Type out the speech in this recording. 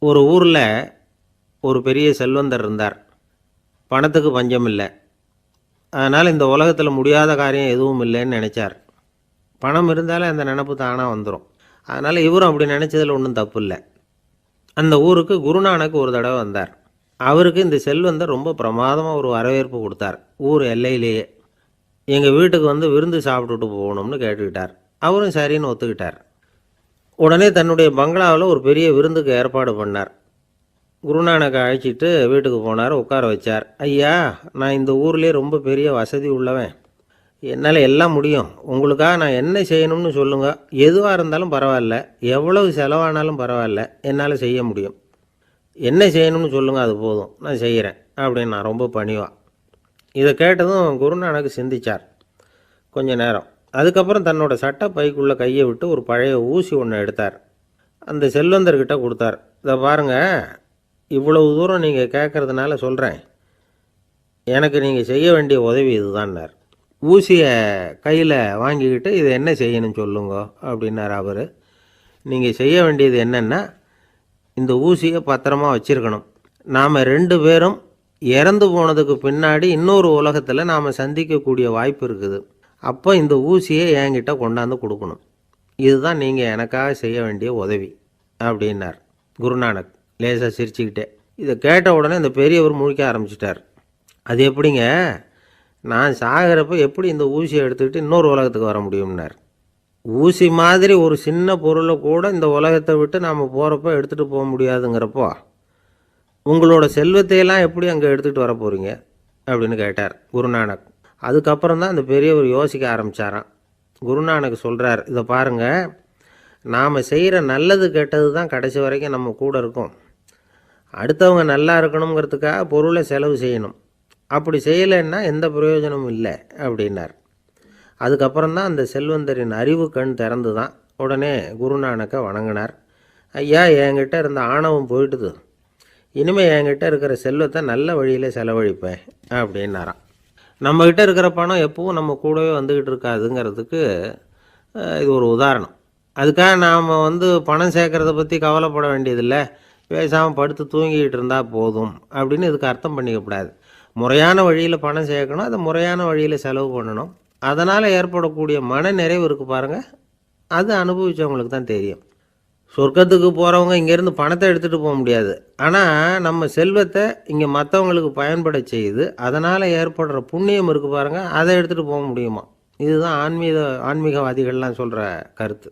ஒரு ஊரில் ஒரு பெரிய செல்வந்தர் இருந்தார். பணத்துக்கு பஞ்சம் இல்லை. அதனால் இந்த உலகத்தில் முடியாத காரியம் எதுவும் இல்லைன்னு நினச்சார். பணம் இருந்தாலே அந்த நினப்பு தானாக வந்துடும் அதனால் இவரும் அப்படி நினச்சதில் ஒன்றும் தப்பு இல்லை. அந்த ஊருக்கு குருநானக் ஒரு தடவை வந்தார். அவருக்கு இந்த செல்வந்தர் ரொம்ப பிரமாதமாக ஒரு வரவேற்பு கொடுத்தார். ஊர் எல்லையிலேயே. எங்கள் வீட்டுக்கு வந்து விருந்து சாப்பிட்டுட்டு போகணும்னு கேட்டுக்கிட்டார். அவரும் சரின்னு ஒத்துக்கிட்டார். உடனே தன்னுடைய பங்களாவில் ஒரு பெரிய விருந்துக்கு ஏற்பாடு பண்ணார். குருநானக்கை அழைச்சிட்டு வீட்டுக்கு போனார் உட்கார வச்சார். ஐயா நான் இந்த ஊர்லேயே ரொம்ப பெரிய வசதி உள்ளவன். என்னால் எல்லாம் முடியும். உங்களுக்காக நான் என்ன செய்யணும்னு சொல்லுங்கள் எதுவாக இருந்தாலும் பரவாயில்ல. எவ்வளவு செலவானாலும் பரவாயில்ல. என்னால் செய்ய முடியும். என்ன செய்யணும்னு சொல்லுங்கள் அது போதும். நான் செய்கிறேன் அப்படின்னு நான் ரொம்ப பணிவான் இதை கேட்டதும் குருநானக்கு சிந்திச்சார். கொஞ்சம் நேரம். அதுக்கப்புறம் தன்னோட சட்டை பைக்குள்ளே கையை விட்டு ஒரு பழைய ஊசி ஒன்று எடுத்தார். அந்த செல்வந்தர்கிட்ட கொடுத்தார். இதை பாருங்கள் இவ்வளவு தூரம் நீங்கள் கேட்குறதுனால சொல்கிறேன் எனக்கு நீங்கள் செய்ய வேண்டிய உதவி இதுதான்னார். ஊசியை கையில் வாங்கிக்கிட்டு இதை என்ன செய்யணும் சொல்லுங்க அப்படின்னார் அவர். நீங்கள் செய்ய வேண்டியது என்னென்னா இந்த ஊசியை பத்திரமா வச்சுருக்கணும். நாம் ரெண்டு பேரும் இறந்து போனதுக்கு பின்னாடி இன்னொரு உலகத்தில் நாம் சந்திக்கக்கூடிய வாய்ப்பு இருக்குது. அப்போ இந்த ஊசியை என்கிட்ட கொண்டாந்து கொடுக்கணும். இதுதான் நீங்கள் எனக்காக செய்ய வேண்டிய உதவி அப்படின்னார். குருநானக் லேசாக சிரிச்சுக்கிட்டே. இதை கேட்ட உடனே இந்த பெரியவர் முழிக்க ஆரம்பிச்சிட்டார். அது எப்படிங்க? நான் சாகிறப்ப எப்படி இந்த ஊசியை எடுத்துக்கிட்டு இன்னொரு உலகத்துக்கு வர முடியும்னார்? ஊசி மாதிரி ஒரு சின்ன பொருளை கூட இந்த உலகத்தை விட்டு நாம் போகிறப்ப எடுத்துகிட்டு போக முடியாதுங்கிறப்போ உங்களோட செல்வத்தையெல்லாம் எப்படி அங்கே எடுத்துகிட்டு வர போகிறீங்க அப்படின்னு கேட்டார் குருநானக். அதுக்கப்புறம் தான் அந்த பெரியவர் யோசிக்க ஆரம்பித்தாராம் குருநானக் சொல்கிறார் இதை பாருங்கள் நாம் செய்கிற நல்லது கெட்டது தான் கடைசி வரைக்கும் நம்ம கூட இருக்கும். அடுத்தவங்க நல்லா இருக்கணுங்கிறதுக்காக பொருளை செலவு செய்யணும். அப்படி செய்யலைன்னா எந்த பிரயோஜனமும் இல்லை அப்படின்னார். அதுக்கப்புறம் தான் அந்த செல்வந்தரின் அறிவு கண் திறந்து தான் உடனே குருநானக்கை வணங்கினார். ஐயா என்கிட்ட இருந்த ஆணவம் போயிட்டுது. இனிமேல் என்கிட்ட இருக்கிற செல்வத்தை நல்ல வழியில் செலவழிப்பேன் அப்படின்னாராம். நம்மக்கிட்ட இருக்கிற பணம் எப்பவும் நம்ம கூடவே வந்துக்கிட்டு இருக்காதுங்கிறதுக்கு இது ஒரு உதாரணம். அதுக்காக நாம் வந்து பணம் சேர்க்குறத பற்றி கவலைப்பட வேண்டியதில்லை. பேசாமல் படுத்து தூங்கிக்கிட்டு இருந்தால் போதும் அப்படின்னு இதுக்கு அர்த்தம் பண்ணிக்கக்கூடாது முறையான வழியில் பணம் சேர்க்கணும் அதை முறையான வழியில் செலவு பண்ணணும். அதனால் ஏற்படக்கூடிய மன நிறைவு இருக்குது பாருங்கள் அது அனுபவிச்சவங்களுக்கு தான் தெரியும். சொர்க்கத்துக்கு போகிறவங்க இங்கேருந்து பணத்தை எடுத்துகிட்டு போக முடியாது. ஆனால் நம்ம செல்வத்தை இங்கே மற்றவங்களுக்கு பயன்பட செய்து அதனால் ஏற்படுற புண்ணியம் இருக்குது பாருங்கள் அதை எடுத்துகிட்டு போக முடியுமா? இதுதான் ஆன்மீக ஆன்மீகவாதிகள்லாம் சொல்கிற கருத்து.